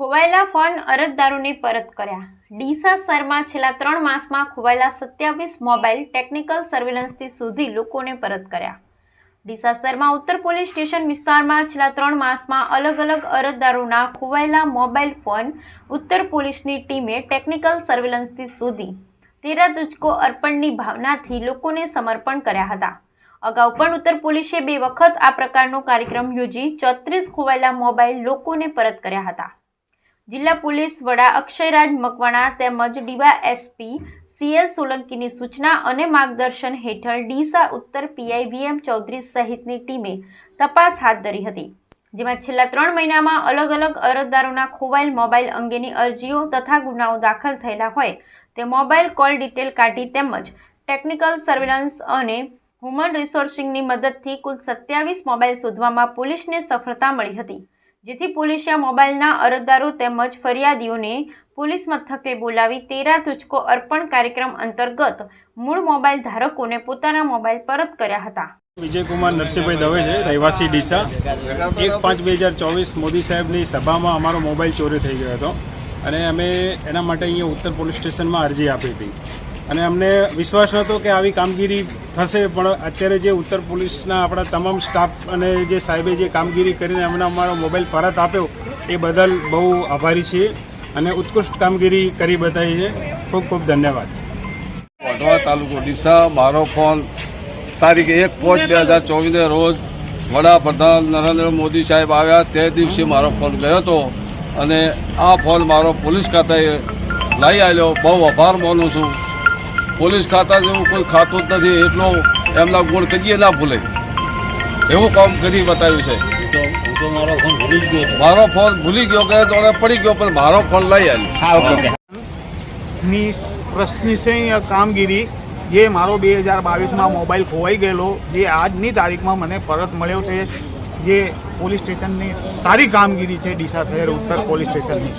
ખોવાયેલા fund અરજદારોને પરત કર્યા. ડીસા સરમાં છેલ્લા ત્રણ માસમાં ખોવાયેલા સત્યાવીસ મોબાઈલ ટેકનિકલ સર્વેલન્સથી શોધી લોકોને પરત કર્યા. ડીસા સરમાં ઉત્તર પોલીસ સ્ટેશન વિસ્તારમાં છેલ્લા ત્રણ માસમાં અલગ અલગ અરજદારોના ખોવાયેલા મોબાઈલ ફોન ઉત્તર પોલીસની ટીમે ટેકનિકલ સર્વેલન્સથી શોધી તેરા તુચકો અર્પણની ભાવનાથી લોકોને સમર્પણ કર્યા હતા. અગાઉ પણ ઉત્તર પોલીસે બે વખત આ પ્રકારનો કાર્યક્રમ યોજી ચોત્રીસ ખોવાયેલા મોબાઈલ લોકોને પરત કર્યા હતા. જિલ્લા પોલીસ વડા અક્ષયરાજ મકવાણા તેમજ ડીવા એસપી સીએલ સોલંકીની સૂચના અને માર્ગદર્શન હેઠળ ડીસા ઉત્તર પીઆઈ વીએમ ચૌધરી સહિતની ટીમે તપાસ હાથ ધરી હતી, જેમાં છેલ્લા ત્રણ મહિનામાં અલગ અલગ અરજદારોના ખોવાયેલ મોબાઈલ અંગેની અરજીઓ તથા ગુનાઓ દાખલ થયેલા હોય તે મોબાઈલ કોલ ડિટેલ કાઢી તેમજ ટેકનિકલ સર્વેલન્સ અને હ્યુમન રિસોર્સિંગની મદદથી કુલ સત્યાવીસ મોબાઈલ શોધવામાં પોલીસને સફળતા મળી હતી. જેથી પોલીસે મોબાઈલના અરજદારો તેમજ ફરિયાદીઓને પોલીસ મથકે બોલાવી તેરા તુચકો અર્પણ કાર્યક્રમ અંતર્ગત મૂળ મોબાઈલ ધારકોને પોતાના મોબાઈલ પરત કર્યા હતા. વિજયકુમાર નરસિંહભાઈ દવે છે, રહેવાસી ડીસા. એક પાંચ બે હજાર ચોવીસ મોદી સાહેબની સભામાં અમારો મોબાઈલ ચોરી થઈ ગયો હતો અને અમે એના માટે અહીંયા ઉત્તર પોલીસ સ્ટેશનમાં અરજી આપી હતી. અને અમને વિશ્વાસ નહોતો કે આવી કામગીરી થશે, પણ અત્યારે જે ઉત્તર પોલીસના આપણા તમામ સ્ટાફ અને જે સાહેબે જે કામગીરી કરીને અમને અમારો મોબાઈલ પરત આપ્યો, એ બદલ બહુ આભારી છીએ અને ઉત્કૃષ્ટ કામગીરી કરી બતાવી છે. ખૂબ ખૂબ ધન્યવાદ. વઢવા તાલુકો ડીસા, મારો ફોન તારીખ એક પાંચ બે હજાર ચોવીસને રોજ વડાપ્રધાન નરેન્દ્ર મોદી સાહેબ આવ્યા. તે દિવસે મારો ફોન ગયો હતો અને આ ફોન મારો પોલીસ ખાતાએ લઈ આવ્યો બહુ આભાર માનું છું. પોલીસ ખાતા જેવું કોઈ ખાતું જ નથી. એટલો એમના ગુણ કદીએ ના ભૂલે. એવું કામ કરી બતાવ્યું છે. મારો ફોન ભૂલી ગયો કે તો પડી ગયો પણ મારો ફોન લઈ આવ્યો ની પ્રશ્નિશય કામગીરી જે મારો બે હજાર બાવીસમાં મોબાઈલ ખોવાઈ ગયેલો જે આજની તારીખમાં મને પરત મળ્યો છે જે પોલીસ સ્ટેશનની સારી કામગીરી છે ડીસા શહેર ઉત્તર પોલીસ સ્ટેશનની.